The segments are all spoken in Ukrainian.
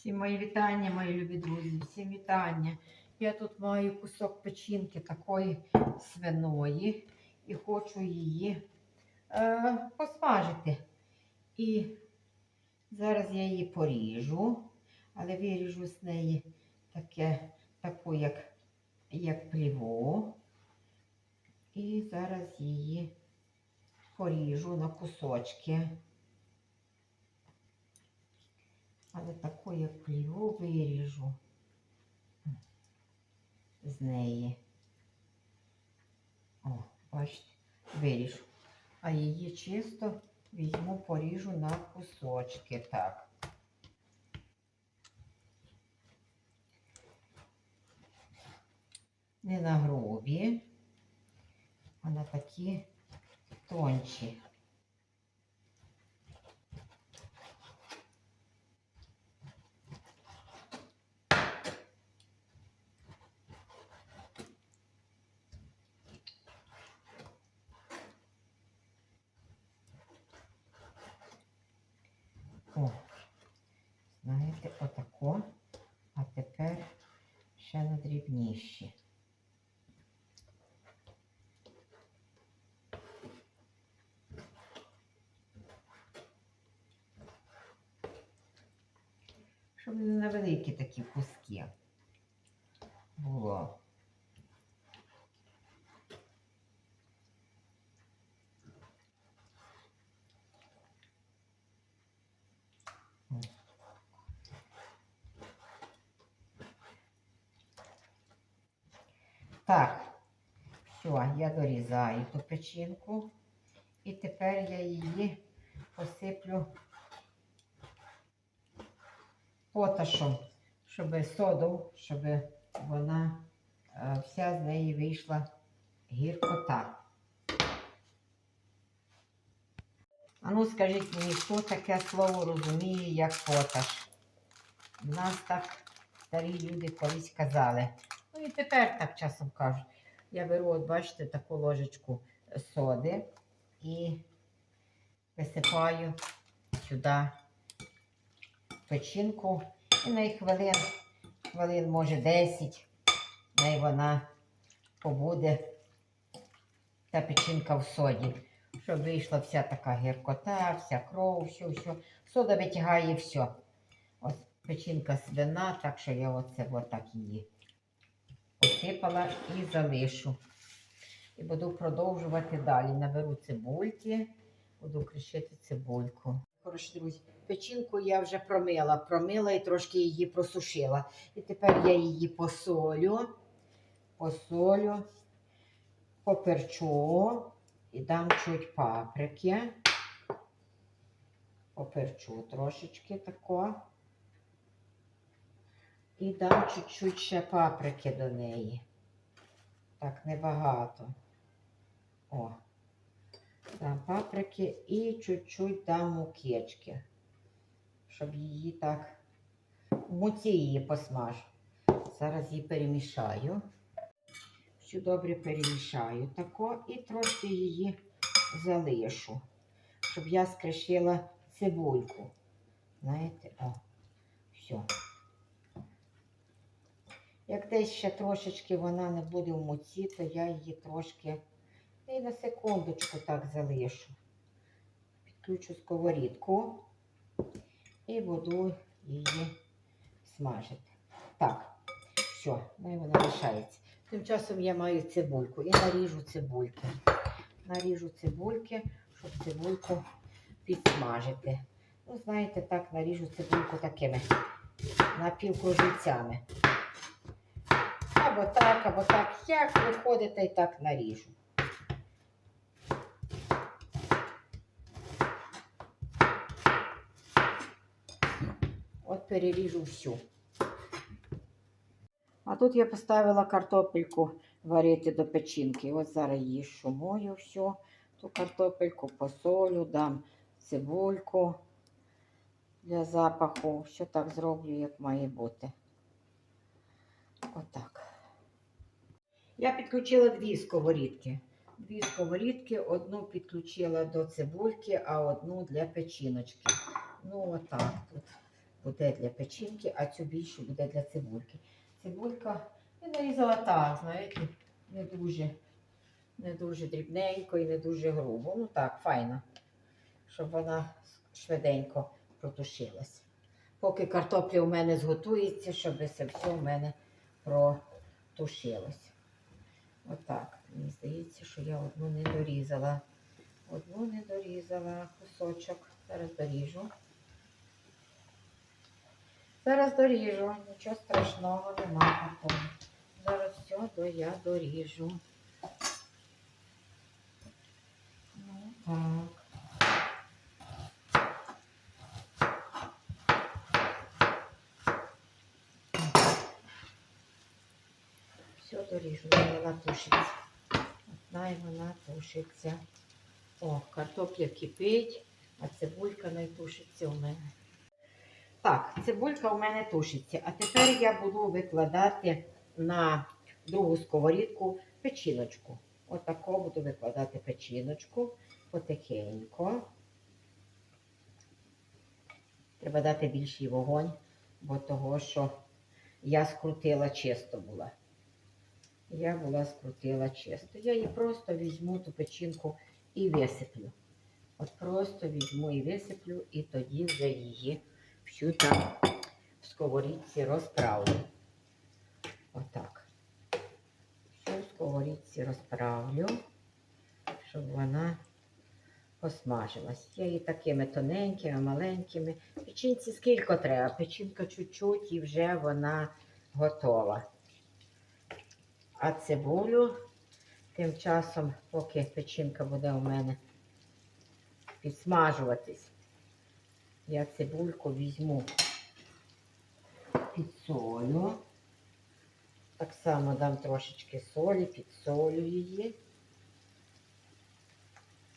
Всі мої вітання, мої любі друзі, всім вітання. Я тут маю кусок печінки такої свиної і хочу її е, посмажити. І зараз я її поріжу, але виріжу з неї таке, таку, як, як пліву. І зараз її поріжу на кусочки. Але як пліву виріжу з неї. О, бачите, виріжу. А її чисто візьму, поріжу на кусочки. Так. Не на грубі, а на такі тонші. О, знаєте, отако, а тепер ще на дрібніші. Щоб не на великі такі куски було. Так, все, я дорізаю ту печінку. І тепер я її посиплю поташом, щоб соду, щоб вона е, вся з неї вийшла гіркота. А ну скажіть мені, хто таке слово розуміє, як поташ? У нас так старі люди колись казали. Ну і тепер так часом кажуть. Я беру, от бачите, таку ложечку соди і висипаю сюди печінку. І на хвилин, хвилин, може 10, най вона побуде та печінка в соді. Щоб вийшла вся така гіркота, вся кров, все, все. Сода витягає все. Ось печінка свина, так що я оце отак її посипала і залишу. І буду продовжувати далі. Наберу цибульки, буду кришити цибульку. Хороші друзі, печінку я вже промила, промила і трошки її просушила. І тепер я її посолю, посолю, поперчу і дам чуть паприки. Поперчу трошечки тако. І дам чуть-чуть ще паприки до неї. Так, небагато. О. Дам паприки і чуть-чуть дам мукечки, щоб її так в муці її посмажу. Зараз її перемішаю. Всю добре перемішаю тако і трошки її залишу, щоб я скришила цибульку. Знаєте, о, все. Як десь ще трошечки вона не буде в муці, то я її трошки і на секундочку так залишу. Підключу сковорідку і буду її смажити. Так, все, ну і вона лишається. Тим часом я маю цибульку і наріжу цибульки. Наріжу цибульки, щоб цибульку підсмажити. Ну, знаєте, так наріжу цибульку такими напівкружицями. Або так, або так. Як виходить, і так наріжу. От переріжу всю. А тут я поставила картопельку варити до печінки. От зараз її шумою всю, ту картопельку посолю, дам цибульку для запаху. Все так зроблю, як має бути. Отак. Я підключила дві сковорідки. Дві сковорідки, одну підключила до цибульки, а одну для печіночки. Ну, отак тут буде для печінки, а цю більшу буде для цибульки. Цибулька я нарізала так, знаєте, не дуже, не дуже дрібненько і не дуже грубо. Ну так, файно, щоб вона швиденько протушилась. Поки картопля у мене зготується, щоб це все у мене протушилось. Отак. Мені здається, що я одну не дорізала. Одну не дорізала кусочок. Зараз доріжу. Зараз доріжу. Нічого страшного нема такого. Зараз все то я доріжу. Ну так. Все доріжу, вона тушиться. Дай вона тушиться. О, картопля кипить, а цибулька не тушиться у мене. Так, цибулька у мене тушиться. А тепер я буду викладати на другу сковорідку печіночку. Отако буду викладати печіночку потихеньку. Треба дати більший вогонь, бо того, що я скрутила чисто була. Я була скрутила чисто. Я її просто візьму ту печінку і висиплю. От просто візьму і висиплю, і тоді вже її всю там в сковорідці розправлю. Отак. Всю в сковорідці розправлю, щоб вона посмажилась. Я її такими тоненькими, маленькими. Печінці скільки треба? Печінка чуть-чуть і вже вона готова. А цибулю тим часом, поки печінка буде у мене підсмажуватись, я цибульку візьму підсолю. Так само дам трошечки солі, підсолю її.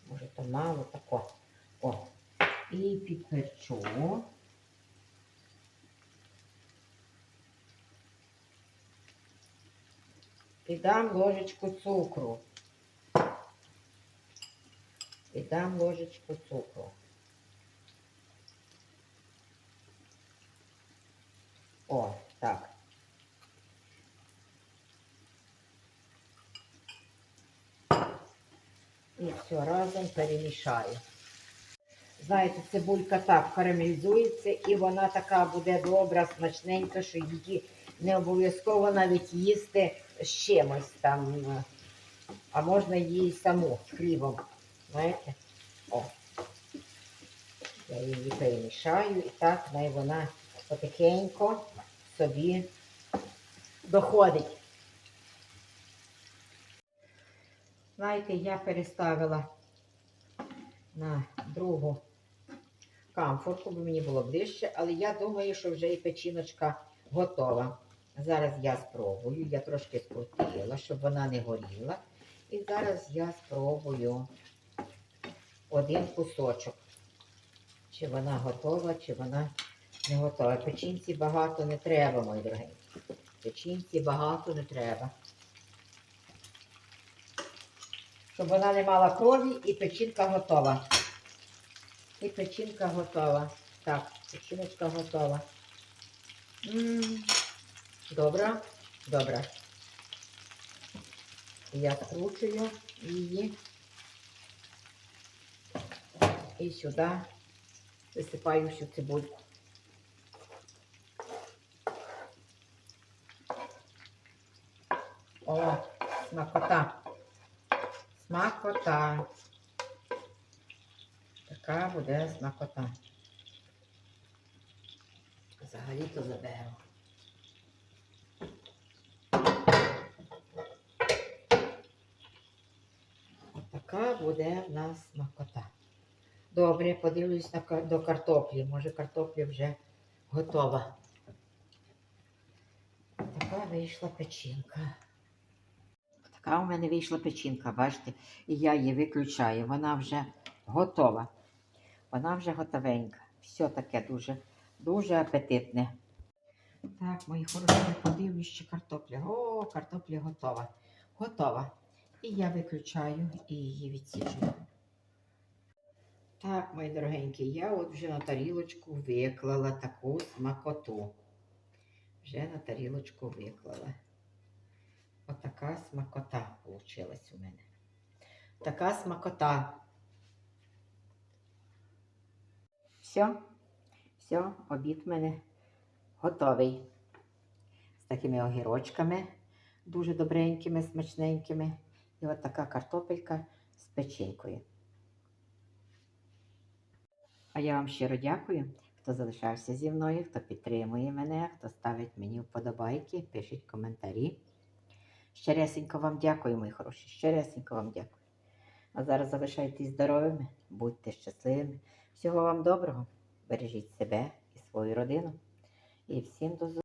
Може, то мало тако. О. І підперчу. І дам ложечку цукру. І дам ложечку цукру. О, так. І все разом перемішаю. Знаєте, цибулька так карамелізується і вона така буде добра, смачненька, що її не обов'язково навіть їсти з чимось там. е, А можна її саму хлібом. Знаєте? О. Я її перемішаю і так най вона потихеньку собі доходить. Знаєте, я переставила на другу камфорку, бо мені було ближче, але я думаю, що вже і печіночка готова. Зараз я спробую, я трошки скрутила, щоб вона не горіла. І зараз я спробую один кусочок. Чи вона готова, чи вона не готова. Печінці багато не треба, мої дорогі. Печінці багато не треба. Щоб вона не мала крові і печінка готова. І печінка готова. Так, печіночка готова. М, Добре, добре. Я скручую її. І сюди висипаю всю цибульку. О, смакота. Смакота. Така буде смакота. Взагалі-то заберу. Така буде в нас смакота. Добре, подивлюсь до картоплі. Може картопля вже готова. Така вийшла печінка. Така у мене вийшла печінка, бачите, і я її виключаю. Вона вже готова. Вона вже готовенька. Все таке дуже, дуже апетитне. Так, мої хороші, подивлюсь, що картопля. О, картопля готова. Готова. І я виключаю і її відсіджую. Так, мої дорогенькі, я от вже на тарілочку виклала таку смакоту. Вже на тарілочку виклала. Отака смакота вийшла у мене. Така смакота. Все, все, обід в мене готовий. З такими огірочками, дуже добренькими, смачненькими. І от така картопелька з печінкою. А я вам щиро дякую, хто залишався зі мною, хто підтримує мене, хто ставить мені вподобайки, пишіть коментарі. Щиресенько вам дякую, мої хороші. Щиресенько вам дякую. А зараз залишайтесь здоровими, будьте щасливими. Всього вам доброго. Бережіть себе і свою родину. І всім до зустрічі.